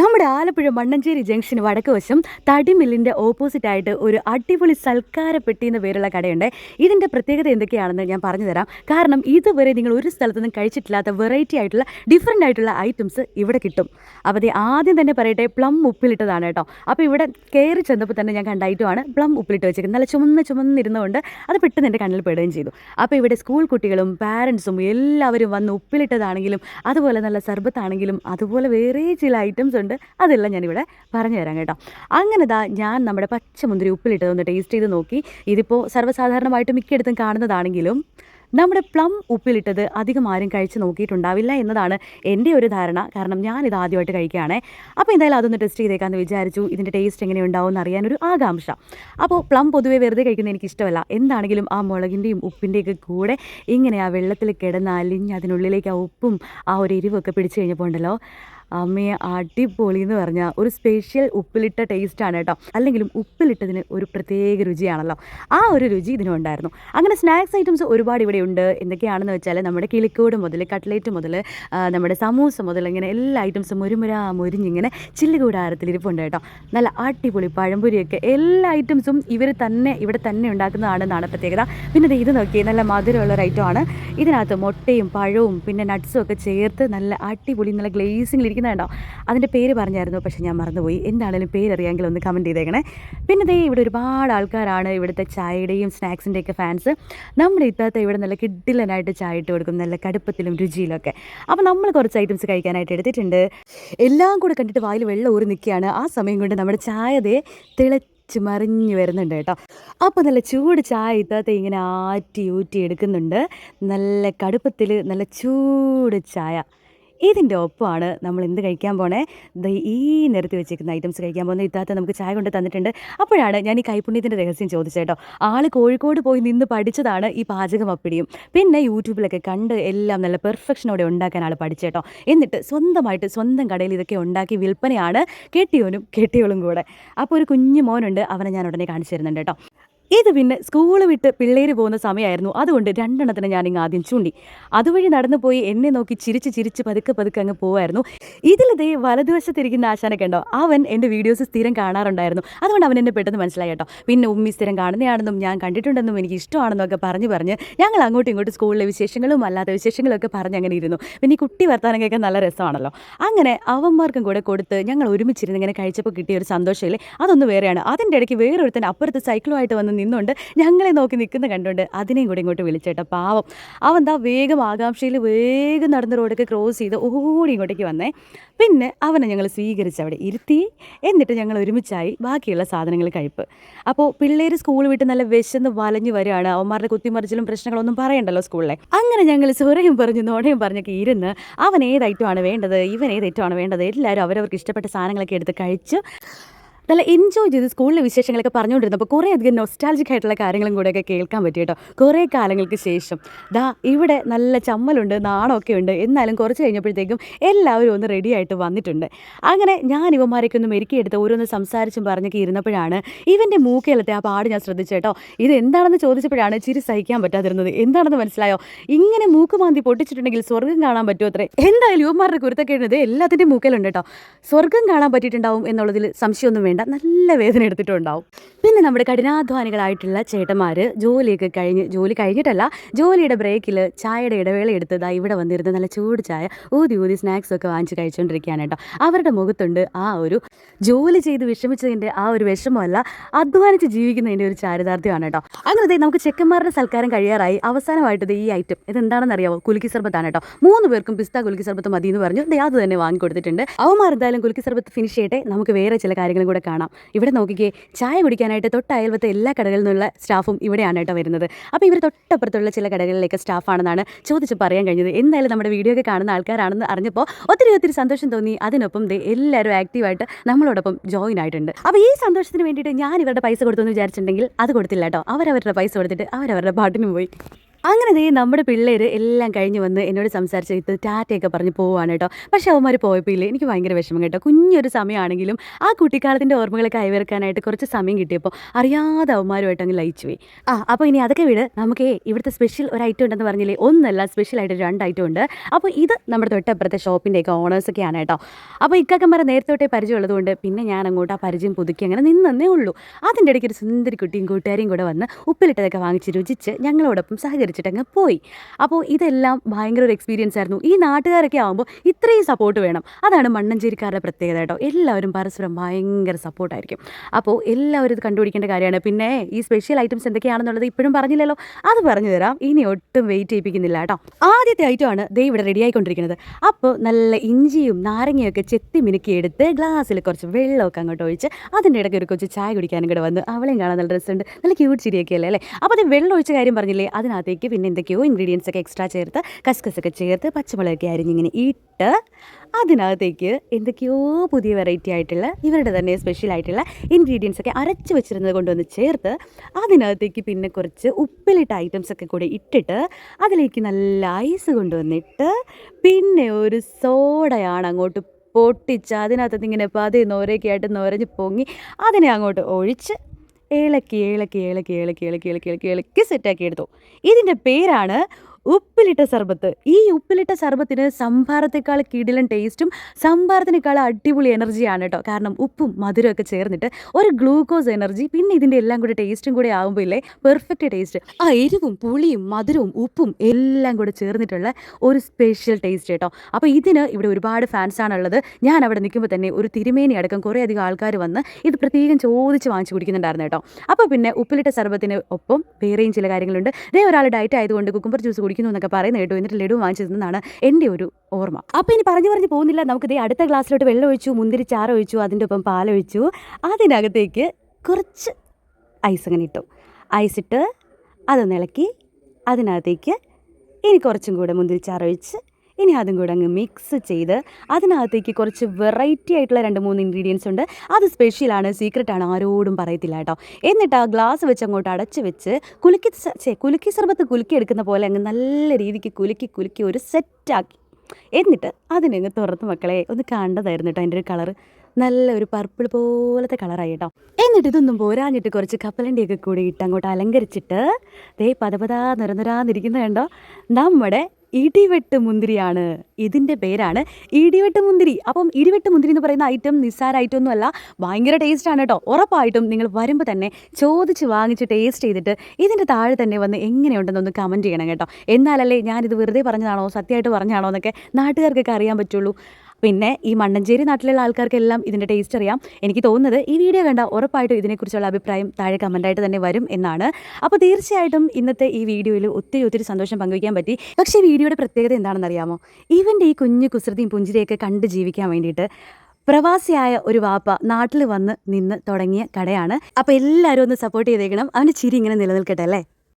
നമ്മുടെ ആലപ്പുഴ മണ്ണഞ്ചേരി ജംഗ്ഷന് വടക്ക് വശം തടിമില്ലിന്റെ ഓപ്പോസിറ്റായിട്ട് ഒരു അടിപൊളി സൽക്കാര പെട്ടി എന്ന പേരുള്ള കടയുണ്ട്. ഇതിന്റെ പ്രത്യേകത എന്തൊക്കെയാണെന്ന് ഞാൻ പറഞ്ഞു തരാം. കാരണം ഇതുവരെ നിങ്ങൾ ഒരു സ്ഥലത്തുനിന്നും കഴിച്ചിട്ടില്ലാത്ത വെറൈറ്റി ആയിട്ടുള്ള ഡിഫറെന്റ് ആയിട്ടുള്ള ഐറ്റംസ് ഇവിടെ കിട്ടും. അപ്പോൾ ആദ്യം തന്നെ പറയട്ടെ പ്ലം ഉപ്പിലിട്ടതാണ് കേട്ടോ. അപ്പോൾ ഇവിടെ കയറി ചെന്നപ്പോൾ തന്നെ ഞാൻ കണ്ട ഐറ്റമാണ് പ്ലം ഉപ്പിലിട്ട് വെച്ചേക്കുന്നത്. നല്ല ചുമന്ന് ചുമന്നിരുന്നുകൊണ്ട് അത് പെട്ടെന്ന് എന്റെ കണ്ണിൽ പെടുകയും ചെയ്തു. അപ്പോൾ ഇവിടെ സ്കൂൾ കുട്ടികളും പാരൻസും എല്ലാവരും വന്ന് ഉപ്പിലിട്ടതാണെങ്കിലും അതുപോലെ നല്ല സർബത്താണെങ്കിലും അതുപോലെ വേറെ ചില ഐറ്റംസ് ഉണ്ട്. അതെല്ലാം ഞാനിവിടെ പറഞ്ഞു തരാം കേട്ടോ. അങ്ങനെ ദാ ഞാൻ നമ്മുടെ പച്ചമുന്തിരി ഉപ്പിലിട്ടതൊന്ന് ടേസ്റ്റ് ചെയ്ത് നോക്കി. ഇതിപ്പോൾ സർവസാധാരണമായിട്ട് മിക്കയിടത്തും കാണുന്നതാണെങ്കിലും നമ്മുടെ പ്ലം ഉപ്പിലിട്ടത് അധികം ആരും കഴിച്ച് നോക്കിയിട്ടുണ്ടാവില്ല എന്നതാണ് എന്റെ ഒരു ധാരണ. കാരണം ഞാനിത് ആദ്യമായിട്ട് കഴിക്കുകയാണേ. അപ്പോൾ എന്തായാലും അതൊന്ന് ടെസ്റ്റ് ചെയ്തേക്കാമെന്ന് വിചാരിച്ചു. ഇതിന്റെ ടേസ്റ്റ് എങ്ങനെ ഉണ്ടാവും എന്ന് അറിയാനൊരു ആകാംക്ഷ. അപ്പോൾ പ്ലം പൊതുവെ വെറുതെ കഴിക്കുന്നത് എനിക്കിഷ്ടമല്ല. എന്താണെങ്കിലും ആ മുളകിന്റെയും ഉപ്പിന്റെയൊക്കെ കൂടെ ഇങ്ങനെ ആ വെള്ളത്തിൽ കിടന്ന് അലിഞ്ഞ് അതിനുള്ളിലേക്ക് ആ ഉപ്പും ആ ഒരു എരിവൊക്കെ പിടിച്ചു കഴിഞ്ഞപ്പോൾ ഉണ്ടല്ലോ. അമ്മയെ അടിപൊളി എന്ന് പറഞ്ഞാൽ ഒരു സ്പെഷ്യൽ ഉപ്പിലിട്ട ടേസ്റ്റാണ് കേട്ടോ. അല്ലെങ്കിലും ഉപ്പിലിട്ടതിന് ഒരു പ്രത്യേക രുചിയാണല്ലോ. ആ ഒരു രുചി ഇതിനുണ്ടായിരുന്നു അങ്ങനെ സ്നാക്സ് ഐറ്റംസ് ഒരുപാട് ഇവിടെ ഉണ്ട്. എന്തൊക്കെയാണെന്ന് വെച്ചാൽ നമ്മുടെ കിളിക്കോട് മുതൽ കട്ട്ലേറ്റ് മുതൽ നമ്മുടെ സമൂസ മുതൽ ഇങ്ങനെ എല്ലാ ഐറ്റംസും മുരുമുര മുരിഞ്ഞിങ്ങനെ ഇരിപ്പുണ്ട് കേട്ടോ. നല്ല അടിപൊളി പഴംപൊരിയൊക്കെ എല്ലാ ഐറ്റംസും ഇവർ തന്നെ ഇവിടെ തന്നെ ഉണ്ടാക്കുന്നതാണെന്നാണ് പ്രത്യേകത. പിന്നെ ഇത് നോക്കി നല്ല മധുരമുള്ള ഒരു ഐറ്റമാണ് ഇതിനകത്ത് മുട്ടയും പഴവും പിന്നെ നട്ട്സും ഒക്കെ ചേർത്ത് നല്ല അടിപൊളി നല്ല ഗ്ലേസിങ്ങിൽ ഇരിക്കുന്നുണ്ടോ അതിന്റെ പേര് പറഞ്ഞായിരുന്നു പക്ഷേ ഞാൻ മറന്നുപോയി. എന്താണെങ്കിലും പേരറിയാമെങ്കിൽ ഒന്ന് കമന്റ് ചെയ്തേക്കണേ. പിന്നെ ദേ ഇവിടെ ഒരുപാട് ആൾക്കാരാണ് ഇവിടുത്തെ ചായയുടെയും സ്നാക്സിന്റെയൊക്കെ ഫാൻസ് നമ്മുടെ ഇത്തത്തെ ഇവിടെ നല്ല കിഡിലനായിട്ട് ചായ ഇട്ട് കൊടുക്കും നല്ല കടുപ്പത്തിലും രുചിയിലൊക്കെ. അപ്പോൾ നമ്മൾ കുറച്ച് ഐറ്റംസ് കഴിക്കാനായിട്ട് എടുത്തിട്ടുണ്ട്. എല്ലാം കൂടെ കണ്ടിട്ട് വായിൽ വെള്ളം ഊറി നിൽക്കുകയാണ്. ആ സമയം കൊണ്ട് നമ്മുടെ ചായ ദേ തിളച്ച് മറിഞ്ഞ് വരുന്നുണ്ട് കേട്ടോ. അപ്പോൾ നല്ല ചൂട് ചായ ഇത്താത്ത ഇങ്ങനെ ആറ്റി ഊറ്റി എടുക്കുന്നുണ്ട്. നല്ല കടുപ്പത്തിൽ നല്ല ചൂട് ചായ. ഇതിന്റെ ഒപ്പമാണ് നമ്മൾ എന്ത് കഴിക്കാൻ പോണേ? ഈ നിരത്തി വെച്ചിരിക്കുന്ന ഐറ്റംസ് കഴിക്കാൻ പോകുന്നത് ഇത്താത്ത നമുക്ക് ചായ കൊണ്ട് തന്നിട്ടുണ്ട്. അപ്പോഴാണ് ഞാൻ ഈ കൈപ്പുണ്യത്തിന്റെ രഹസ്യം ചോദിച്ചേട്ടോ ആൾ കോഴിക്കോട് പോയി നിന്ന് പഠിച്ചതാണ് ഈ പാചകം അപ്പിടിയും. പിന്നെ യൂട്യൂബിലൊക്കെ കണ്ട് എല്ലാം നല്ല പെർഫെക്ഷനോടെ ഉണ്ടാക്കാൻ ആൾ പഠിച്ചേട്ടോ എന്നിട്ട് സ്വന്തമായിട്ട് സ്വന്തം കടയിൽ ഇതൊക്കെ ഉണ്ടാക്കി വിൽപ്പനയാണ് കെട്ടിയോനും കെട്ടിയോളും കൂടെ. അപ്പോൾ ഒരു കുഞ്ഞു മോനുണ്ട് അവനെ ഞാൻ ഉടനെ കാണിച്ചു തരുന്നുണ്ട് കേട്ടോ. ഇത് പിന്നെ സ്കൂൾ വിട്ട് പിള്ളേർ പോകുന്ന സമയമായിരുന്നു അതുകൊണ്ട് രണ്ടെണ്ണത്തിന് ഞാൻ ഇങ്ങ് ആദ്യം ചൂണ്ടി. അതുവഴി നടന്നു പോയി എന്നെ നോക്കി ചിരിച്ച് ചിരിച്ച് പതുക്കെ പതുക്കെ അങ്ങ് പോവായിരുന്നു. ഇതിലത് വലതുവശത്തിരിക്കുന്ന ആശാനൊക്കെ ഉണ്ടോ അവൻ എന്റെ വീഡിയോസ് സ്ഥിരം കാണാറുണ്ടായിരുന്നു. അതുകൊണ്ട് അവൻ എന്നെ പെട്ടെന്ന് മനസ്സിലായി കേട്ടോ. പിന്നെ ഉമ്മി സ്ഥിരം കാണുന്നതാണെന്നും ഞാൻ കണ്ടിട്ടുണ്ടെന്നും എനിക്ക് ഇഷ്ടമാണെന്നും ഒക്കെ പറഞ്ഞു പറഞ്ഞ് ഞങ്ങൾ അങ്ങോട്ടും ഇങ്ങോട്ടും സ്കൂളിലെ വിശേഷങ്ങളും അല്ലാത്ത വിശേഷങ്ങളും ഒക്കെ പറഞ്ഞ് അങ്ങനെ ഇരുന്നു. പിന്നെ ഈ കുട്ടി വർത്താനം കേൾക്കാൻ നല്ല രസമാണല്ലോ. അങ്ങനെ അവന്മാർക്കും കൂടെ കൊടുത്ത് ഞങ്ങൾ ഒരുമിച്ചിരുന്ന് ഇങ്ങനെ കഴിച്ചപ്പോൾ കിട്ടിയ ഒരു സന്തോഷമില്ലേ? അതൊന്ന് വേറെയാണ്. അതിന്റെ ഇടയ്ക്ക് വേറൊരുത്തൻ അപ്പുറത്ത് സൈക്കിളുമായിട്ട് വന്ന് നിന്നുകൊണ്ട് ഞങ്ങളെ നോക്കി നിൽക്കുന്ന കണ്ടുകൊണ്ട് അതിനെയും കൂടെ ഇങ്ങോട്ട് വിളിച്ചേട്ട. പാവം. അവൻ ദാ വേഗം ആകാംക്ഷയിൽ വേഗം നടന്ന റോഡൊക്കെ ക്രോസ് ചെയ്ത് ഓടി ഇങ്ങോട്ടേക്ക് വന്നേ. പിന്നെ അവനെ ഞങ്ങൾ സ്വീകരിച്ച് അവിടെ ഇരുത്തി. എന്നിട്ട് ഞങ്ങൾ ഒരുമിച്ചായി ബാക്കിയുള്ള സാധനങ്ങൾ കഴിപ്പ്. അപ്പോൾ പിള്ളേർ സ്കൂൾ വിട്ട് നല്ല വിശന്ന് വലഞ്ഞു വരികയാണ്. അവന്മാരുടെ കുത്തിമറിച്ചിലും പ്രശ്നങ്ങളൊന്നും പറയണ്ടല്ലോ സ്കൂളിലെ. അങ്ങനെ ഞങ്ങൾ സൊറയും പറഞ്ഞു നോടയും പറഞ്ഞൊക്കെ ഇരുന്ന് അവൻ ഏത് ഐറ്റമാണ് വേണ്ടത് ഇവൻ ഏത് ഐറ്റമാണ് വേണ്ടത് എല്ലാവരും അവരവർക്ക് ഇഷ്ടപ്പെട്ട സാധനങ്ങളൊക്കെ എടുത്ത് കഴിച്ച് നല്ല എൻജോയ് ചെയ്ത് സ്കൂളിലെ വിശേഷങ്ങളൊക്കെ പറഞ്ഞുകൊണ്ടിരുന്നപ്പോൾ കുറേ അധികം നൊസ്റ്റാലജിക് ആയിട്ടുള്ള കാര്യങ്ങളും കൂടെയൊക്കെ കേൾക്കാൻ പറ്റി കേട്ടോ. കുറേ കാലങ്ങൾക്ക് ശേഷം. ദാ ഇവിടെ നല്ല ചമ്മലുണ്ട് നാണമൊക്കെ ഉണ്ട്. എന്നാലും കുറച്ച് കഴിഞ്ഞപ്പോഴത്തേക്കും എല്ലാവരും ഒന്ന് റെഡി ആയിട്ട് വന്നിട്ടുണ്ട്. അങ്ങനെ ഞാൻ ഇവന്മാരൊക്കെ ഒന്ന് മെരുക്കിയെടുത്ത് ഓരോന്ന് സംസാരിച്ചും പറഞ്ഞൊക്കെ ഇരുന്നപ്പോഴാണ് ഇവന്റെ മൂക്കേലത്തെ ആ പാട് ഞാൻ ശ്രദ്ധിച്ചു കേട്ടോ. ഇത് എന്താണെന്ന് ചോദിച്ചപ്പോഴാണ് ചിരി സഹിക്കാൻ പറ്റാതിരുന്നത്. എന്താണെന്ന് മനസ്സിലായോ? ഇങ്ങനെ മൂക്ക് മാന്തി പൊട്ടിച്ചിട്ടുണ്ടെങ്കിൽ സ്വർഗം കാണാൻ പറ്റുമോ അത്രേ? എന്തായാലും യുവന്മാരുടെ കുരുത്തൊക്കെ ഇടുന്നത് എല്ലാത്തിന്റെയും മൂക്കലുണ്ട് കേട്ടോ. സ്വർഗം കാണാൻ പറ്റിയിട്ടുണ്ടാവും എന്നുള്ളതിൽ സംശയമൊന്നും വേണ്ട. നല്ല വേദന എടുത്തിട്ടുണ്ടാവും. പിന്നെ നമ്മുടെ കഠിനാധ്വാനികളായിട്ടുള്ള ചേട്ടന്മാർ ജോലിയൊക്കെ കഴിഞ്ഞ് ജോലി കഴിഞ്ഞിട്ടല്ല ജോലിയുടെ ബ്രേക്കിൽ ചായയുടെ ഇടവേള എടുത്ത് ദാ ഇവിടെ വന്നിരുന്ന് നല്ല ചൂട് ചായ ഊതി ഊതി സ്നാക്സ് ഒക്കെ വാങ്ങിച്ച് കഴിച്ചുകൊണ്ടിരിക്കുകയാണ് കേട്ടോ. അവരുടെ മുഖത്തുണ്ട് ആ ഒരു ജോലി ചെയ്ത് വിഷമിച്ചതിന്റെ ആ ഒരു വിഷമമല്ല അധ്വാനിച്ച് ജീവിക്കുന്നതിന്റെ ഒരു ചാരിതാർത്ഥ്യമാണ് കേട്ടോ. അങ്ങനെ നമുക്ക് ചെക്കന്മാരുടെ സൽക്കാരം കഴിയാറായി. അവസാനമായിട്ട് ഈ ഐറ്റം ഇതെന്താണെന്ന് അറിയാമോ കുലുക്കി സർബത്താണ് കേട്ടോ. മൂന്ന് പേർക്കും പിസ്ത കുലുക്കി സർബത്ത് മതി എന്ന് പറഞ്ഞു അത് തന്നെ വാങ്ങിക്കൊടുത്തിട്ടുണ്ട് അവന്മാർ എന്തായാലും കുലുക്കി സർബത്ത് ഫിനിഷ് ചെയ്യട്ടെ. നമുക്ക് വേറെ ചില കാര്യങ്ങളും കൂടെ കാണാം. ഇവിടെ നോക്കിക്കേ ചായ കുടിക്കാനായിട്ട് തൊട്ട് അയൽവത്തെ എല്ലാ കടകളിൽ നിന്നുള്ള സ്റ്റാഫും ഇവിടെയാണ് കേട്ടോ വരുന്നത്. അപ്പോൾ ഇവർ തൊട്ടപ്പുറത്തുള്ള ചില കടകളിലേക്ക് സ്റ്റാഫാണെന്നാണ് ചോദിച്ച് പറയാൻ കഴിഞ്ഞത്. എന്തായാലും നമ്മുടെ വീഡിയോ ഒക്കെ കാണുന്ന ആൾക്കാരാണെന്ന് അറിഞ്ഞപ്പോൾ ഒത്തിരി ഒത്തിരി സന്തോഷം തോന്നി. അതിനൊപ്പം ദേ എല്ലാവരും ആക്റ്റീവായിട്ട് നമ്മളോടൊപ്പം ജോയിൻ ആയിട്ടുണ്ട്. അപ്പോൾ ഈ സന്തോഷത്തിന് വേണ്ടിയിട്ട് ഞാൻ ഇവരുടെ പൈസ കൊടുത്തു എന്ന് വിചാരിച്ചിട്ടുണ്ടെങ്കിൽ അത് കൊടുത്തില്ല കേട്ടോ. അവരവരുടെ പൈസ കൊടുത്തിട്ട് അവരവരുടെ പാട്ടിനും പോയി. അങ്ങനെ ദേ നമ്മുടെ പിള്ളേർ എല്ലാം കഴിഞ്ഞ് വന്ന് എന്നോട് സംസാരിച്ച് ഇത് ടാറ്റയൊക്കെ പറഞ്ഞ് പോവാണ് കേട്ടോ. പക്ഷേ അവന്മാർ പോയപ്പോൾ ഇല്ലേ എനിക്ക് ഭയങ്കര വിഷമം കേട്ടോ. കുഞ്ഞൊരു സമയമാണെങ്കിലും ആ കുട്ടിക്കാലത്തിന്റെ ഓർമ്മകളെ കൈവരക്കാനായിട്ട് കുറച്ച് സമയം കിട്ടിയപ്പോൾ അറിയാതെ അവന്മാരുമായിട്ട് അങ്ങ് ലയിച്ചു പോയി. ആ അപ്പോൾ ഇനി അതൊക്കെ വിട്. നമുക്ക് ഇവിടുത്തെ സ്പെഷ്യൽ ഒരു ഐറ്റം ഉണ്ടെന്ന് പറഞ്ഞില്ലേ? ഒന്നല്ല സ്പെഷ്യൽ ആയിട്ട് രണ്ട് ഐറ്റം ഉണ്ട്. അപ്പോൾ ഇത് നമ്മുടെ തൊട്ടപ്പുറത്തെ ഷോപ്പിന്റെയൊക്കെ ഓണേഴ്സൊക്കെയാണ് കേട്ടോ. അപ്പോൾ ഇക്കാക്കന്മാരെ നേരത്തെ തൊട്ടേ പരിചയമുള്ളതുകൊണ്ട് പിന്നെ ഞാൻ അങ്ങോട്ട് ആ പരിചയം പുതുക്കി അങ്ങനെ നിന്നേ ഉള്ളൂ. അതിന്റെ ഇടയ്ക്ക് ഒരു സുന്ദരി കുട്ടിയും കൂട്ടുകാരിയും കൂടെ വന്ന് ഉപ്പിലിട്ടതൊക്കെ വാങ്ങിച്ച് രുചിച്ച് ഞങ്ങളോടൊപ്പം സഹകരിച്ചിട്ട് അങ്ങ് പോയി. അപ്പോൾ ഇതെല്ലാം ഭയങ്കര ഒരു എക്സ്പീരിയൻസ് ആയിരുന്നു. ഈ നാട്ടുകാരൊക്കെ ആകുമ്പോൾ ഇത്രയും സപ്പോർട്ട് വേണം. അതാണ് മണ്ണഞ്ചേരിക്കാരുടെ പ്രത്യേകത കേട്ടോ. എല്ലാവരും പരസ്പരം ഭയങ്കര സപ്പോർട്ടായിരിക്കും അപ്പോൾ എല്ലാവരും ഇത് കണ്ടുപിടിക്കേണ്ട കാര്യമാണ്. പിന്നെ ഈ സ്പെഷ്യൽ ഐറ്റംസ് എന്തൊക്കെയാണെന്നുള്ളത് ഇപ്പോഴും പറഞ്ഞില്ലല്ലോ. അത് പറഞ്ഞു തരാം. ഇനി ഒട്ടും വെയിറ്റ് ചെയ്യിപ്പിക്കുന്നില്ല കേട്ടോ. ആദ്യത്തെ ഐറ്റമാണ് ദേ ഇവിടെ റെഡി ആയിക്കൊണ്ടിരിക്കുന്നത്. അപ്പോൾ നല്ല ഇഞ്ചിയും നാരങ്ങയൊക്കെ ചെത്തി മിനുക്കി എടുത്ത് ഗ്ലാസ്സിൽ കുറച്ച് വെള്ളമൊക്കെ അങ്ങോട്ട് ഒഴിച്ച് അതിന്റെ ഇടയ്ക്ക് ഒരു കൊച്ചു ചായ കുടിക്കാനും കൂടെ വന്ന്. അവളെയും കാണാൻ നല്ല രസമുണ്ട്. നല്ല ക്യൂട്ട് ചിരിയൊക്കെ അല്ലേ അല്ലേ? അപ്പോൾ അത് വെള്ളം ഒഴിച്ച കാര്യം പറഞ്ഞില്ലേ അതിനകത്തേക്ക് പിന്നെ എന്തൊക്കെയോ ഇൻഗ്രീഡിയൻസ് ഒക്കെ എക്സ്ട്രാ ചേർത്ത് കസ്കസൊക്കെ ചേർത്ത് പച്ചമുളകൊക്കെ അരിഞ്ഞിങ്ങനെ ഇട്ട് അതിനകത്തേക്ക് എന്തൊക്കെയോ പുതിയ വെറൈറ്റി ആയിട്ടുള്ള ഇവരുടെ തന്നെ സ്പെഷ്യൽ ആയിട്ടുള്ള ഇൻഗ്രീഡിയൻസ് ഒക്കെ അരച്ച് വെച്ചിരുന്നത് കൊണ്ടുവന്ന് ചേർത്ത് അതിനകത്തേക്ക് പിന്നെ കുറച്ച് ഉപ്പിലിട്ട ഐറ്റംസ് ഒക്കെ കൂടെ ഇട്ടിട്ട് അതിലേക്ക് നല്ല ഐസ് കൊണ്ടുവന്നിട്ട് പിന്നെ ഒരു സോഡയാണ് അങ്ങോട്ട് പൊട്ടിച്ച് അതിനകത്ത് ഇങ്ങനെ പതി നോരയൊക്കെ ആയിട്ട് നോരഞ്ഞ് പൊങ്ങി അതിനെ അങ്ങോട്ട് ഒഴിച്ച് ഇളക്കി ഇളക്കി ഇളക്കി ഇളക്കി ഇളക്കി ഇളക്കി ഇളക്കി ഇളക്കി സെറ്റാക്കി എടുത്തു ഇതിന്റെ പേരാണ് ഉപ്പിലിട്ട സർബത്ത്. ഈ ഉപ്പിലിട്ട സർബത്തിന് സംഭാരത്തേക്കാൾ കിടിലൻ ടേസ്റ്റും സംഭാരത്തിനേക്കാൾ അടിപൊളി എനർജിയാണ് കേട്ടോ കാരണം ഉപ്പും മധുരവും ഒക്കെ ചേർന്നിട്ട് ഒരു ഗ്ലൂക്കോസ് എനർജി പിന്നെ ഇതിന്റെ എല്ലാം കൂടി ടേസ്റ്റും കൂടി ആകുമ്പോൾ ഇല്ലേ? പെർഫെക്റ്റ് ടേസ്റ്റ് ആ എരിവും പുളിയും മധുരവും ഉപ്പും എല്ലാം കൂടി ചേർന്നിട്ടുള്ള ഒരു സ്പെഷ്യൽ ടേസ്റ്റ് കേട്ടോ അപ്പോൾ ഇതിന് ഇവിടെ ഒരുപാട് ഫാൻസാണുള്ളത് ഞാൻ അവിടെ നിൽക്കുമ്പോൾ തന്നെ ഒരു തിരുമേനി അടക്കം കുറേ അധികം ആൾക്കാർ വന്ന് ഇത് പ്രത്യേകം ചോദിച്ച് വാങ്ങിച്ചു കുടിക്കുന്നുണ്ടായിരുന്നു കേട്ടോ അപ്പോൾ പിന്നെ ഉപ്പിലിട്ട സർബത്തിന് ഒപ്പം വേറെയും ചില കാര്യങ്ങളുണ്ട്. ഇതേ ഒരാൾ ഡയറ്റ് ആയതുകൊണ്ട് കുക്കുംബർ ജ്യൂസ് കുടിക്കുന്നു എന്നൊക്കെ പറയുന്നത് കേട്ടോ. എന്നിട്ട് ലഡു വാങ്ങിച്ചിരുന്നതാണ് എന്റെ ഒരു ഓർമ്മ. അപ്പോൾ ഇനി പറഞ്ഞു പറഞ്ഞു പോകുന്നില്ല. നമുക്ക് ദേ അടുത്ത ഗ്ലാസ്സിലോട്ട് വെള്ളം ഒഴിച്ചു മുന്തിരി ചാറ് ഒഴിച്ചു അതിന്റെ ഒപ്പം പാലൊഴിച്ചു അതിനകത്തേക്ക് കുറച്ച് ഐസ് അങ്ങനെ ഇട്ടു. ഐസ് ഇട്ട് അതൊന്ന് ഇളക്കി അതിനകത്തേക്ക് ഇനി കുറച്ചും കൂടെ മുന്തിരിച്ചാറ് ഒഴിച്ച് ഇനി അതും കൂടെ അങ്ങ് മിക്സ് ചെയ്ത് അതിനകത്തേക്ക് കുറച്ച് വെറൈറ്റി ആയിട്ടുള്ള രണ്ട് മൂന്ന് ഇൻഗ്രീഡിയൻസ് ഉണ്ട്. അത് സ്പെഷ്യലാണ് ആണ് ആരോടും പറയത്തില്ല കേട്ടോ. എന്നിട്ട് ആ ഗ്ലാസ് വെച്ച് അങ്ങോട്ട് അടച്ച് വെച്ച് കുലുക്കി ചേ കുലുക്കി സർബത്ത് കുലുക്കി എടുക്കുന്ന പോലെ അങ്ങ് നല്ല രീതിക്ക് കുലുക്കി കുലുക്കി ഒരു സെറ്റാക്കി എന്നിട്ട് അതിനങ്ങ് തുറന്ന് മക്കളെ ഒന്ന് കണ്ടതായിരുന്നു കേട്ടോ അതിന്റെ ഒരു കളർ നല്ല ഒരു പർപ്പിൾ പോലത്തെ കളറായി കേട്ടോ. എന്നിട്ട് ഇതൊന്നും പോരാഞ്ഞിട്ട് കുറച്ച് കപ്പലണ്ടിയൊക്കെ കൂടി ഇട്ട് അങ്ങോട്ട് അലങ്കരിച്ചിട്ട് ദേ പതപതാ നിറനിറാന്നിരിക്കുന്ന കണ്ടോ? നമ്മുടെ ഇടിവെട്ട് മുന്തിരിയാണ് ഇതിന്റെ പേരാണ് ഇടിവെട്ട് മുന്തിരി. അപ്പം ഇടിവെട്ട് മുന്തിരി എന്ന് പറയുന്ന ഐറ്റം നിസ്സാര ഐറ്റം ഒന്നും അല്ല. ഭയങ്കര ടേസ്റ്റാണ് കേട്ടോ ഉറപ്പായിട്ടും നിങ്ങൾ വരുമ്പോൾ തന്നെ ചോദിച്ച് വാങ്ങിച്ച് ടേസ്റ്റ് ചെയ്തിട്ട് ഇതിന്റെ താഴെ തന്നെ വന്ന് എങ്ങനെയുണ്ടെന്നൊന്ന് കമന്റ് ചെയ്യണം കേട്ടോ. എന്നാലല്ലേ ഞാനിത് വെറുതെ പറഞ്ഞതാണോ സത്യമായിട്ട് പറഞ്ഞാണോ എന്നൊക്കെ നാട്ടുകാർക്കൊക്കെ അറിയാൻ പറ്റുള്ളൂ. പിന്നെ ഈ മണ്ണഞ്ചേരി നാട്ടിലുള്ള ആൾക്കാർക്കെല്ലാം ഇതിന്റെ ടേസ്റ്റ് അറിയാം. എനിക്ക് തോന്നുന്നത് ഈ വീഡിയോ കണ്ട ഉറപ്പായിട്ടും ഇതിനെക്കുറിച്ചുള്ള അഭിപ്രായം താഴെ കമന്റായിട്ട് തന്നെ വരും എന്നാണ്. അപ്പോൾ തീർച്ചയായിട്ടും ഇന്നത്തെ ഈ വീഡിയോയിൽ ഒത്തിരി ഒത്തിരി സന്തോഷം പങ്കുവയ്ക്കാൻ പറ്റി. പക്ഷേ വീഡിയോയുടെ പ്രത്യേകത എന്താണെന്ന് അറിയാമോ ഈവന്റെ ഈ കുഞ്ഞു കുസൃതിയും പുഞ്ചിരിയൊക്കെ കണ്ട് ജീവിക്കാൻ വേണ്ടിയിട്ട് പ്രവാസിയായ ഒരു വാപ്പ നാട്ടിൽ വന്ന് നിന്ന് തുടങ്ങിയ കടയാണ്. അപ്പോൾ എല്ലാവരും ഒന്ന് സപ്പോർട്ട് ചെയ്തേക്കണം. അവന്റെ ചിരി ഇങ്ങനെ നിലനിൽക്കട്ടെ അല്ലേ?